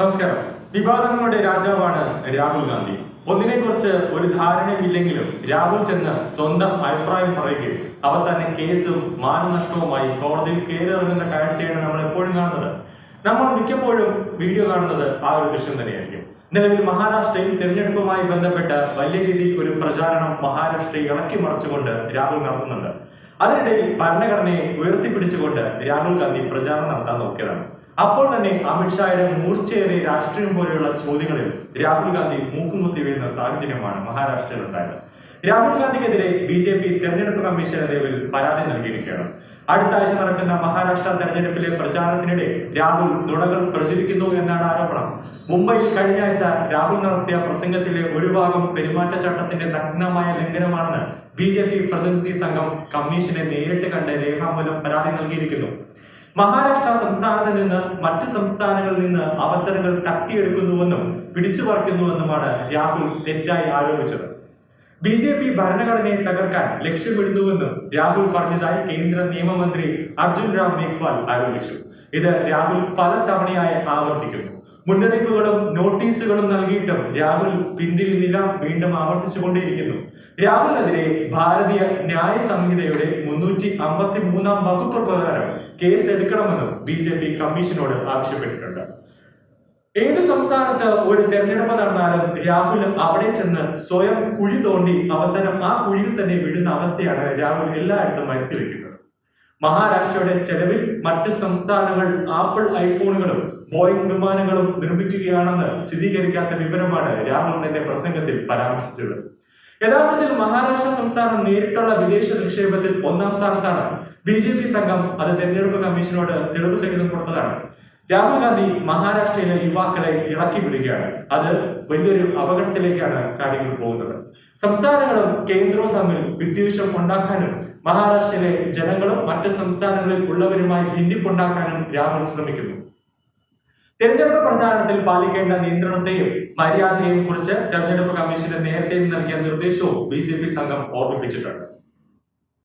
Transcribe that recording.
നമസ്കാരം. വിവാദങ്ങളുടെ രാജാവാണ് രാഹുൽ ഗാന്ധി. ഒന്നിനെ കുറിച്ച് ഒരു ധാരണയില്ലെങ്കിലും രാഹുൽ ചെന്ന് സ്വന്തം അഭിപ്രായം പറയുകയും അവസാനം കേസും മാനനഷ്ടവുമായി കോടതിയിൽ കയറിറങ്ങുന്ന കാഴ്ചയാണ് നമ്മൾ എപ്പോഴും കാണുന്നത്. നമ്മൾ മിക്കപ്പോഴും വീഡിയോ കാണുന്നത് ആ ഒരു ദൃശ്യം തന്നെയായിരിക്കും. നിലവിൽ മഹാരാഷ്ട്രയിൽ തിരഞ്ഞെടുപ്പുമായി ബന്ധപ്പെട്ട് വലിയ രീതിയിൽ ഒരു പ്രചാരണം മഹാരാഷ്ട്രയെ ഇളക്കി മറിച്ചുകൊണ്ട് രാഹുൽ നടത്തുന്നുണ്ട്. അതിനിടയിൽ ഭരണഘടനയെ ഉയർത്തിപ്പിടിച്ചുകൊണ്ട് രാഹുൽ ഗാന്ധി പ്രചാരണം നടത്താൻ നോക്കിയതാണ്. അപ്പോൾ തന്നെ അമിത്ഷായുടെ മൂർച്ചയേറിയ രാഷ്ട്രീയം പോലെയുള്ള ചോദ്യങ്ങളിൽ രാഹുൽ ഗാന്ധി മൂക്കുമുത്തി വീഴുന്ന സാഹചര്യമാണ് മഹാരാഷ്ട്രയിൽ ഉണ്ടായത് രാഹുൽ ഗാന്ധിക്കെതിരെ ബി ജെ പി തെരഞ്ഞെടുപ്പ് കമ്മീഷൻ നിലവിൽ പരാതി നൽകിയിരിക്കുകയാണ്. അടുത്ത ആഴ്ച നടക്കുന്ന മഹാരാഷ്ട്ര തെരഞ്ഞെടുപ്പിലെ പ്രചാരണത്തിനിടെ രാഹുൽ നുണകൾ പ്രചരിക്കുന്നു എന്നാണ് ആരോപണം. മുംബൈയിൽ കഴിഞ്ഞ ആഴ്ച രാഹുൽ നടത്തിയ പ്രസംഗത്തിലെ ഒരു ഭാഗം പെരുമാറ്റച്ചട്ടത്തിന്റെ നഗ്നമായ ലംഘനമാണെന്ന് ബി ജെ പി പ്രതിനിധി സംഘം കമ്മീഷനെ നേരിട്ട് കണ്ട് രേഖാമൂലം പരാതി നൽകിയിരിക്കുന്നു. മഹാരാഷ്ട്ര സംസ്ഥാനത്ത് നിന്ന് മറ്റ് സംസ്ഥാനങ്ങളിൽ നിന്ന് അവസരങ്ങൾ തട്ടിയെടുക്കുന്നുവെന്നും പിടിച്ചു പറിക്കുന്നുവെന്നുമാണ് രാഹുൽ തെറ്റായി ആരോപിച്ചത്. ബി ജെ പി ഭരണഘടനയെ തകർക്കാൻ ലക്ഷ്യമിടുന്നുവെന്നും രാഹുൽ പറഞ്ഞതായി കേന്ദ്ര നിയമമന്ത്രി അർജുൻ റാം മേഘ്വാൾ ആരോപിച്ചു. ഇത് രാഹുൽ പല തവണയായി ആവർത്തിക്കുന്നു. മുന്നറിയിപ്പുകളും നോട്ടീസുകളും നൽകിയിട്ടും രാഹുൽ പിന്തിരിയുന്നില്ല വീണ്ടും ആവർത്തിച്ചുകൊണ്ടേയിരിക്കുന്നു. രാഹുലിനെതിരെ ഭാരതീയ ന്യായ സംഹിതയുടെ മുന്നൂറ്റി അമ്പത്തി മൂന്നാം വകുപ്പ് പ്രകാരം കേസ് എടുക്കണമെന്നും ബി ജെ പി കമ്മീഷനോട് ആവശ്യപ്പെട്ടിട്ടുണ്ട്. ഏത് സംസ്ഥാനത്ത് ഒരു തെരഞ്ഞെടുപ്പ് നടന്നാലും രാഹുൽ അവിടെ ചെന്ന് സ്വയം കുഴി തോണ്ടി അവസാനം ആ കുഴിയിൽ തന്നെ വിടുന്ന അവസ്ഥയാണ് രാഹുൽ എല്ലായിടത്തും വരുത്തി വെക്കുന്നത്. മഹാരാഷ്ട്രയുടെ ചെലവിൽ മറ്റ് സംസ്ഥാനങ്ങൾ ആപ്പിൾ ഐഫോണുകളും ബോയിങ് വിമാനങ്ങളും നിർമ്മിക്കുകയാണെന്ന് സ്ഥിരീകരിക്കാത്ത വിവരമാണ് രാഹുൽ തന്റെ പ്രസംഗത്തിൽ പരാമർശിച്ചത് യഥാർത്ഥത്തിൽ മഹാരാഷ്ട്ര സംസ്ഥാനം നേരിട്ടുള്ള വിദേശ നിക്ഷേപത്തിൽ ഒന്നാം സ്ഥാനത്താണ്. ബി ജെ പി സംഘം അത് തെരഞ്ഞെടുപ്പ് കമ്മീഷനോട് തെളിവ് സഹിതം കൊടുത്തതാണ്. രാഹുൽ ഗാന്ധി മഹാരാഷ്ട്രയിലെ യുവാക്കളെ ഇളക്കി വിടുകയാണ്. അത് വലിയൊരു അപകടത്തിലേക്കാണ് കാര്യങ്ങൾ പോകുന്നത്. സംസ്ഥാനങ്ങളും കേന്ദ്രവും തമ്മിൽ വിദ്വേഷം ഉണ്ടാക്കാനും മഹാരാഷ്ട്രയിലെ ജനങ്ങളും മറ്റ് സംസ്ഥാനങ്ങളിൽ ഉള്ളവരുമായി ഭിന്നിപ്പുണ്ടാക്കാനും രാഹുൽ ശ്രമിക്കുന്നു. തെരഞ്ഞെടുപ്പ് പ്രചാരണത്തിൽ പാലിക്കേണ്ട നിയന്ത്രണത്തെയും മര്യാദയെയും കുറിച്ച് തെരഞ്ഞെടുപ്പ് കമ്മീഷന് നേരത്തെ നൽകിയ നിർദ്ദേശവും ബി സംഘം ഓർമ്മിപ്പിച്ചിട്ടുണ്ട്.